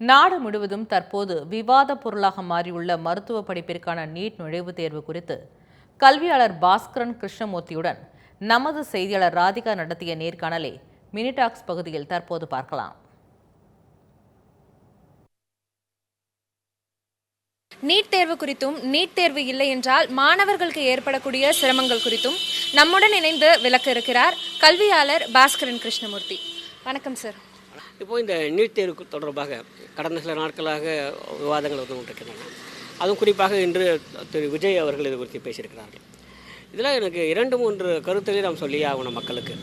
நாடு முழுவதும் தற்போது விவாத பொருளாக மாறியுள்ள மருத்துவ படிப்பிற்கான நீட் நுழைவுத் தேர்வு குறித்து கல்வியாளர் பாஸ்கரன் கிருஷ்ணமூர்த்தியுடன் நமது செய்தியாளர் ராதிகா நடத்திய நேர்காணலை மினிடாக்ஸ் பகுதியில் தற்போது பார்க்கலாம். நீட் தேர்வு குறித்தும் நீட் தேர்வு இல்லை என்றால் மாணவர்களுக்கு ஏற்படக்கூடிய சிரமங்கள் குறித்தும் நம்முடன் இணைந்து விளக்க இருக்கிறார் கல்வியாளர் பாஸ்கரன் கிருஷ்ணமூர்த்தி. வணக்கம் சார். இப்போது இந்த நீட் தேர்வு தொடர்பாக கடந்த சில நாட்களாக விவாதங்கள் வந்து கொண்டிருக்கின்றன. அதுவும் குறிப்பாக இன்று திரு விஜய் அவர்கள் இது குறித்து பேசியிருக்கிறார்கள். இதில் எனக்கு இரண்டு மூன்று கருத்துக்களை நாம் சொல்லியே ஆகணும் மக்களுக்கு.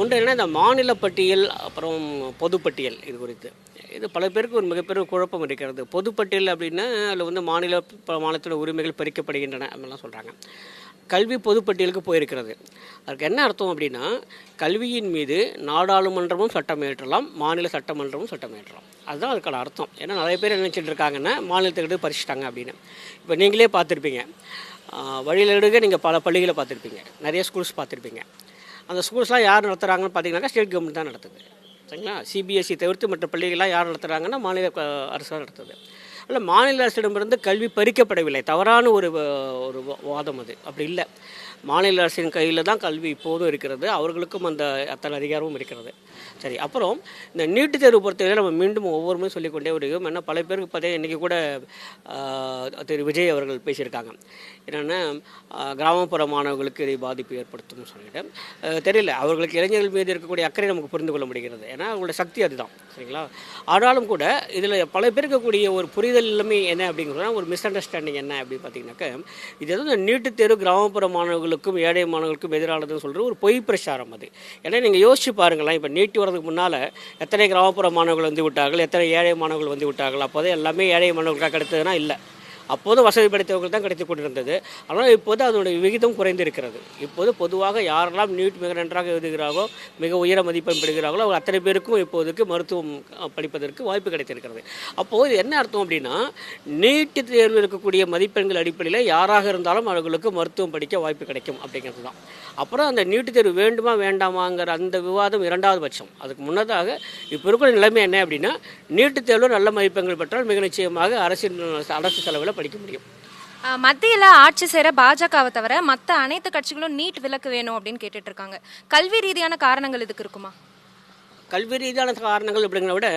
ஒன்று என்ன இந்த மாநில பட்டியல் அப்புறம் பொதுப்பட்டியல் இது குறித்து. இது பல பேருக்கு ஒரு மிகப்பெரிய குழப்பம் இருக்கிறது. பொதுப்பட்டியல் அப்படின்னா அதில் வந்து மாநில மாநிலத்தோட உரிமைகள் பறிக்கப்படுகின்றன அப்படிலாம் சொல்கிறாங்க கல்வி பொதுப்பட்டியலுக்கு போயிருக்கிறது. அதுக்கு என்ன அர்த்தம் அப்படின்னா கல்வியின் மீது நாடாளுமன்றமும் சட்டம் ஏற்றலாம் மாநில சட்டமன்றமும் சட்டம் ஏற்றலாம். அதுதான் அதுக்கான அர்த்தம். ஏன்னா நிறைய பேர் நினச்சிட்டு இருக்காங்கன்னா மாநிலத்துக்கிட்ட பறிச்சிட்டாங்க அப்படின்னு. இப்போ நீங்களே பார்த்துருப்பீங்க. வழியில் எடுக்க நீங்கள் பல பள்ளிகளை பார்த்துருப்பீங்க. நிறைய ஸ்கூல்ஸ் பார்த்துருப்பீங்க. அந்த ஸ்கூல்ஸ்லாம் யார் நடத்துகிறாங்கன்னு பார்த்தீங்கன்னாக்கா ஸ்டேட் கவர்மெண்ட் தான் நடத்துது. சரிங்களா? சிபிஎஸ்சி தவிர்த்து மற்ற பள்ளிகள்லாம் யார் நடத்துகிறாங்கன்னா மாநில அரசு தான் நடத்துது. இல்லை மாநில அரசிடமிருந்து கல்வி பறிக்கப்படவில்லை. தவறான ஒரு ஒரு வா- வாதம் அது. அப்படி இல்லை. மாநில அரசின் கையில் தான் கல்வி இப்போதும் இருக்கிறது. அவர்களுக்கும் அந்த அத்தனை அதிகாரமும் இருக்கிறது. சரி அப்புறம் இந்த நீட்டுத் தேர்வு பொறுத்தவரை நம்ம மீண்டும் ஒவ்வொருமே சொல்லிக்கொண்டே வருகிறோம். ஏன்னா பல பேருக்கு பார்த்தீங்கன்னா இன்றைக்கி கூட திரு. விஜய் அவர்கள் பேசியிருக்காங்க. என்னென்னா கிராமப்புற மாணவர்களுக்கு இதை பாதிப்பு ஏற்படுத்தும்னு சொல்லிட்டு. தெரியல. அவர்களுக்கு இளைஞர்கள் மீது இருக்கக்கூடிய அக்கறை நமக்கு புரிந்து கொள்ள முடிகிறது. ஏன்னா அவங்களோட சக்தி அதுதான். சரிங்களா? ஆனாலும் கூட இதில் பல பேருக்கு ஒரு புரிதல் இல்லாமல் என்ன அப்படிங்கிறதுனா ஒரு மிஸ் அண்டர்ஸ்டாண்டிங் என்ன அப்படின்னு பார்த்தீங்கன்னாக்கா இது எதுவும் இந்த நீட்டுத் தேர்வு கிராமப்புற மாணவர்களுக்கும் ஏழை மாணவர்களுக்கும் எதிரானதுன்னு சொல்கிற ஒரு பொய் பிரச்சாரம் அது. ஏன்னா நீங்கள் யோசிச்சு பாருங்களேன் இப்போ நீட்டு வரதுக்கு முன்னால் எத்தனை கிராமப்புற மாணவர்கள் வந்து விட்டார்கள் எத்தனை ஏழை மாணவர்கள் வந்து விட்டார்கள் அப்போதே எல்லாமே ஏழை மாணவர்களுக்காக கிடைத்ததுனா இல்லை. அப்போது வசதி படைத்தவர்கள் தான் கிடைத்து கொண்டிருந்தது. ஆனால் இப்போது அதனுடைய விகிதம் குறைந்திருக்கிறது. இப்போது பொதுவாக யாரெல்லாம் நீட் மிக நன்றாக எழுதுகிறாரோ மிக உயர மதிப்பெண் பெறுகிறார்களோ அவர் அத்தனை பேருக்கும் இப்போதைக்கு மருத்துவம் படிப்பதற்கு வாய்ப்பு கிடைத்திருக்கிறது. அப்போது என்ன அர்த்தம் அப்படின்னா நீட்டு தேர்வில் இருக்கக்கூடிய மதிப்பெண்கள் அடிப்படையில் யாராக இருந்தாலும் அவர்களுக்கு மருத்துவம் படிக்க வாய்ப்பு கிடைக்கும் அப்படிங்கிறது தான். அப்புறம் அந்த நீட்டு தேர்வு வேண்டுமா வேண்டாமாங்கிற அந்த விவாதம் இரண்டாவது பட்சம். அதுக்கு முன்னதாக இப்போ இருக்கிற நிலைமை என்ன அப்படின்னா நீட்டு தேர்வில் நல்ல மதிப்பெண்கள் பெற்றால் மிக நிச்சயமாக அரசின் அரசு செலவில் படிக்க முடியும். மத்தியில் ஆட்சி செய்கிற பாஜகவை தவிர மற்ற அனைத்து கட்சிகளும் நீட் விலக்கு வேணும் அப்படின்னு கேட்டுட்டு இருக்காங்க. கல்வி ரீதியான காரணங்கள் இதுக்கு இருக்குமா? கல்வி ரீதியான காரணங்கள் அப்படிங்கிறத விட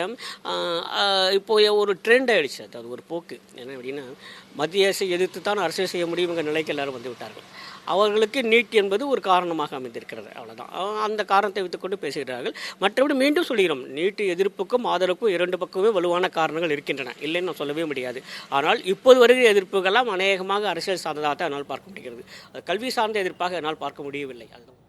ஆஹ், இப்போ ஒரு ட்ரெண்ட் ஆகிடுச்சு அது அது ஒரு போக்கு. என்ன அப்படின்னா மத்திய அரசை எதிர்த்து தான் அரசியல் செய்ய முடியுங்கிற நிலைக்கு எல்லாரும் வந்து விட்டார்கள். அவர்களுக்கு நீட் என்பது ஒரு காரணமாக அமைந்திருக்கிறது. அவ்வளோதான் அந்த காரணத்தை வைத்துக்கொண்டு பேசுகிறார்கள். மற்றபடி மீண்டும் சொல்கிறோம். நீட்டு எதிர்ப்புக்கும் ஆதரவுக்கும் இரண்டு பக்கமே வலுவான காரணங்கள் இருக்கின்றன. இல்லைன்னு நான் சொல்லவே முடியாது. ஆனால் இப்போது வருகிற எதிர்ப்புகள்லாம் அநேகமாக அரசியல் சார்ந்ததாக தான் என்னால் பார்க்க முடிகிறது. கல்வி சார்ந்த எதிர்ப்பாக என்னால் பார்க்க முடியவில்லை. அதுதான்